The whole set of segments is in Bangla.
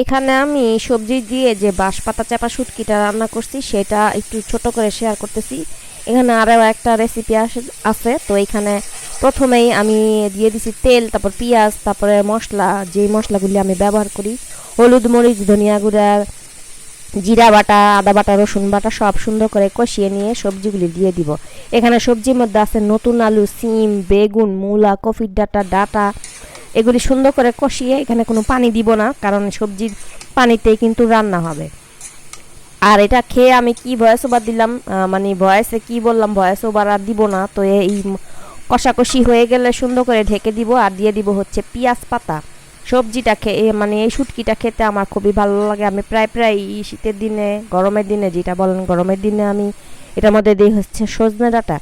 এখানে আমি সবজি দিয়ে যে বাঁশ পাতা চাপা শুটকিটা রান্না করছি, সেটা একটু ছোট করে শেয়ার করতেছি। এখানে আরও একটা রেসিপি আসে, আছে। তো এখানে প্রথমেই আমি দিয়ে দিছি তেল, তারপর পেঁয়াজ, তারপরে মশলা। যেই মশলাগুলি আমি ব্যবহার করি, হলুদ মরিচ, ধনিয়া গুঁড়া, জিরা বাটা, আদা বাটা, রসুন বাটা, সব সুন্দর করে কষিয়ে নিয়ে সবজিগুলি দিয়ে দিব। এখানে সবজির মধ্যে আছে নতুন আলু, সিম, বেগুন, মূলা, কফির ডাটা ডাটা এগুলি সুন্দর করে কষিয়ে এখানে কোনো পানি দিব না, কারণ সবজির পানিতেই কিন্তু রান্না হবে। আর এটা খেয়ে আমি কি ভয়েস ওভার দিলাম মানে ভয়েসে কি বললাম, ভয়েস ওভার আর দিব না, তো এই কষাকষি হয়ে গেলে সুন্দর করে ঢেকে দিব আর দিয়ে দিব হচ্ছে পেঁয়াজ পাতা। সবজিটা খেয়ে মানে এই শুটকিটা খেতে আমার খুবই ভালো লাগে। আমি প্রায় প্রায় শীতের দিনে, গরমের দিনে যেটা বলেন, গরমের দিনে আমি এটার মধ্যে দিই হচ্ছে সজনে ডাঁটা।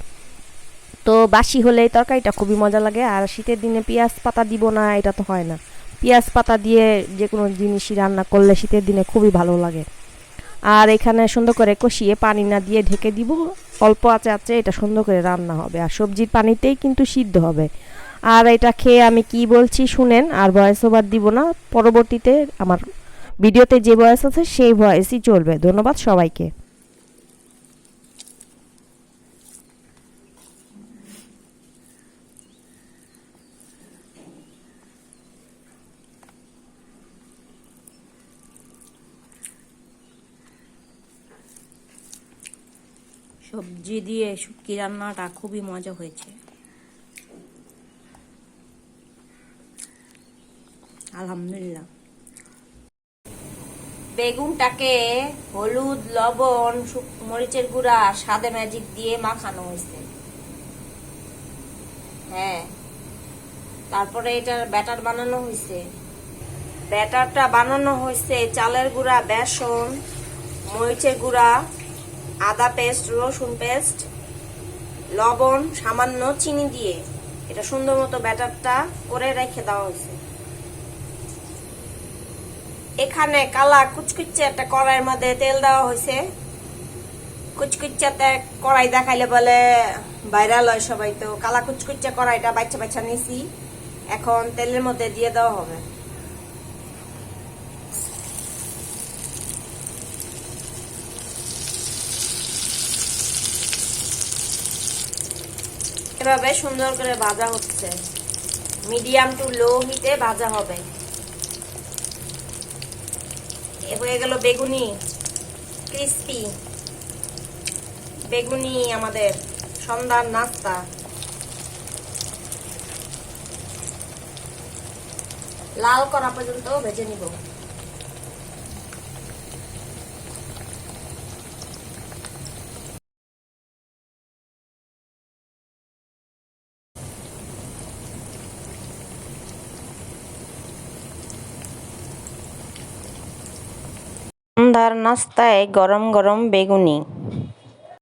তো বাসি হলে এই তরকারিটা খুবই মজা লাগে। আর শীতের দিনে পেঁয়াজ পাতা দিব না, এটা তো হয় না। পেঁয়াজ পাতা দিয়ে যে কোনো জিনিসই রান্না করলে শীতের দিনে খুবই ভালো লাগে। আর এখানে সুন্দর করে কষিয়ে পানি না দিয়ে ঢেকে দিব। অল্প আছে আছে এটা সুন্দর করে রান্না হবে। আর সবজির পানিতেই কিন্তু সিদ্ধ হবে। আর এটা খেয়ে আমি কি বলছি শুনেন, আর ভয়েস ওভার দিব না। পরবর্তীতে আমার ভিডিওতে যে ভয়েস আছে, সেই ভয়েসই চলবে। ধন্যবাদ সবাইকে। সবজি দিয়ে শুটকি রান্নাটা খুবই মজা হয়েছে। আলহামদুলিল্লাহ। বেগুনটাকে হলুদ, লবণ মরিচের গুঁড়া, সাদে ম্যাজিক দিয়ে মাখানো হয়েছে। হ্যাঁ। তারপরে এটার ব্যাটার বানানো হয়েছে। ব্যাটারটা বানানো হয়েছে চালের গুঁড়া, বেসন, মরিচের গুঁড়া আদা পেস্ট, রসুন পেস্ট, লবণ, সামান্য চিনি দিয়ে এটা সুন্দর মতো ব্যাটারটা করে রেখে দেওয়া হয়েছে। এখানে কালা কুচকুচে একটা কড়াইয়ের মধ্যে তেল দেওয়া হয়েছে। কুচকুচাতে কড়াই দেখাইলে বলে, ভাইরাল হয় সবাই তো। কালা কুচকুচে কড়াইটা বাচ্চা বাচ্চা নিছি। এখন তেলের মধ্যে দিয়ে দেওয়া হবে। এভাবে সুন্দর করে ভাজা হচ্ছে। মিডিয়াম টু লো হিটে ভাজা হবে। হয়ে গেল বেগুনি। ক্রিস্পি। বেগুনি আমাদের সন্ধ্যার নাস্তা। লাল করা পর্যন্ত ভেজে নিব। সন্ধ্যার নাস্তায় গরম গরম বেগুনি।